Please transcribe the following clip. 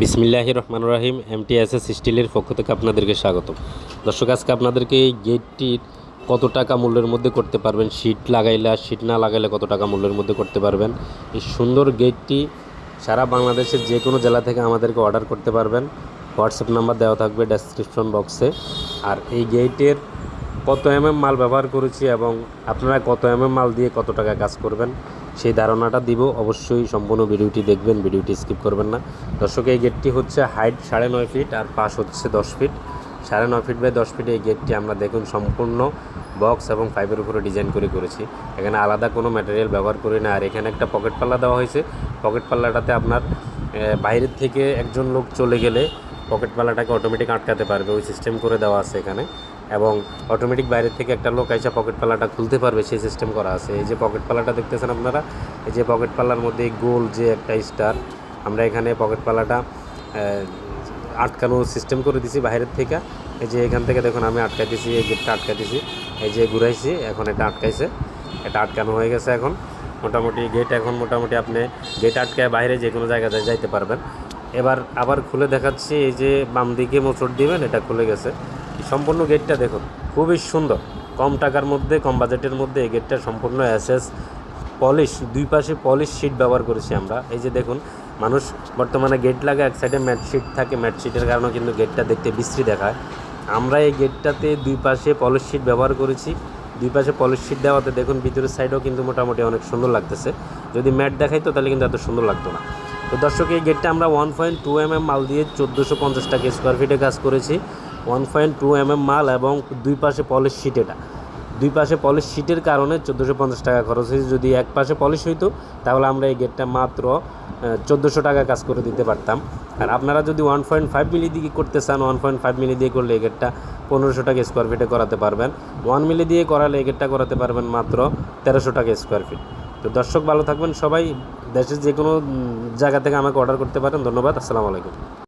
বিসমিল্লাহ রহমান রাহিম এমটিএসএস স্টিলের পক্ষ থেকে আপনাদেরকে স্বাগত দর্শক, আজকে আপনাদেরকে এই গেটটির কত টাকা মূল্যের মধ্যে করতে পারবেন শীট লাগাইলে আর শীট না লাগাইলে কত টাকা মূল্যের মধ্যে করতে পারবেন। এই সুন্দর গেটটি সারা বাংলাদেশের যে কোনো জেলা থেকে আমাদেরকে অর্ডার করতে পারবেন। হোয়াটসঅ্যাপ নাম্বার দেওয়া থাকবে ডেসক্রিপশন বক্সে আর এই গেটের কত এমএম মাল ব্যবহার করেছি এবং আপনারা কত এমএম মাল দিয়ে কত টাকা কাজ করবেন সেই ধারণাটা দিব। অবশ্যই সম্পূর্ণ ভিডিওটি দেখবেন, ভিডিওটি স্কিপ করবেন না। দর্শক, এই গেটটি হচ্ছে হাইট সাড়ে নয় ফিট আর পাশ হচ্ছে দশ ফিট সাড়ে নয় ফিট বাই দশ ফিট এই গেটটি আমরা দেখুন সম্পূর্ণ বক্স এবং ফাইবের উপরে ডিজাইন করে করেছি। এখানে আলাদা কোনো ম্যাটেরিয়াল ব্যবহার করি না। আর এখানে একটা পকেট পাল্লা দেওয়া হয়েছে। পকেট পাল্লাটাতে আপনার বাইরের থেকে একজন লোক চলে গেলে পকেট পাল্লাটাকে অটোমেটিক আটকাতে পারবে। ওই সিস্টেম করে দেওয়া আছে এখানে। এবং অটোমেটিক বাইরে থেকে একটা লোক এসে পকেট পাল্লাটা খুলতে পারবে, সেই সিস্টেম করা আছে। এই যে পকেট পাল্লাটা দেখতেছেন আপনারা? এই যে পকেট পাল্লার মধ্যে গোল যে একটা স্টার আমরা এখানে পকেট পাল্লাটা আটকানোর সিস্টেম করে দিছি বাইরের থেকে। এই যে এখান থেকে দেখুন, আমি আটকাই দিছি এই গেটটা আটকাই দিছি এই যে ঘুরাইছি, এখন এটা আটকাইছে। এটা আটকানো হয়ে গেছে এখন। মোটামুটি গেট এখন মোটামুটি আপনি গেট আটকায় বাইরে যে কোনো জায়গাতে যাইতে পারবেন। এবার আবার খুলে দেখাচ্ছি, এই যে বাম দিকে মোচড় দিবেন, এটা খুলে গেছে। সম্পূর্ণ গেটটা দেখুন, খুবই সুন্দর। কম টাকার মধ্যে, কম বাজেটের মধ্যে এই গেটটা সম্পূর্ণ এসএস পলিশ, দুই পাশে পলিশ শিট ব্যবহার করেছি আমরা। এই যে দেখুন, মানুষ বর্তমানে গেট লাগে এক সাইডে ম্যাট শিট থাকে, ম্যাট শিটের কারণে কিন্তু গেটটা দেখতে বিশ্রী দেখায়। আমরা এই গেটটাতে দুই পাশে পলিশ শিট ব্যবহার করেছি। দুই পাশে পলিশ শিট দেওয়াতে দেখুন, ভিতরের সাইডেও কিন্তু মোটামুটি অনেক সুন্দর লাগতেছে। যদি ম্যাট দেখাইতো, তাহলে কিন্তু এত সুন্দর লাগতো না। তো দর্শক, এই গেটটা আমরা one point two M M মাল দিয়ে চোদ্দোশো পঞ্চাশ টাকা স্কোয়ার ফিটে কাজ করেছি। One point two M M মাল এবং দুই পাশে পলিশ শিট এটা। দুই পাশে পলিশ শিটের কারণে চোদ্দোশো পঞ্চাশ টাকা খরচ হয়েছে। যদি এক পাশে পলিশ হইতো, তাহলে আমরা এই গেটটা মাত্র চোদ্দোশো টাকা কাজ করে দিতে পারতাম। আর আপনারা যদি ওয়ান পয়েন্ট ফাইভ মিলি দিয়ে করতে চান ওয়ান পয়েন্ট ফাইভ মিলি দিয়ে করলে এই গেটটা পনেরোশো টাকা স্কোয়ার ফিটে করাতে পারবেন। ওয়ান মিলি দিয়ে করালে এই গেটটা করাতে পারবেন মাত্র তেরোশো টাকা স্কোয়ার ফিট তো দর্শক ভালো থাকবেন সবাই। দেশের যে কোনো জায়গা থেকে আমাকে অর্ডার করতে পারেন। ধন্যবাদ। আসসালামু আলাইকুম।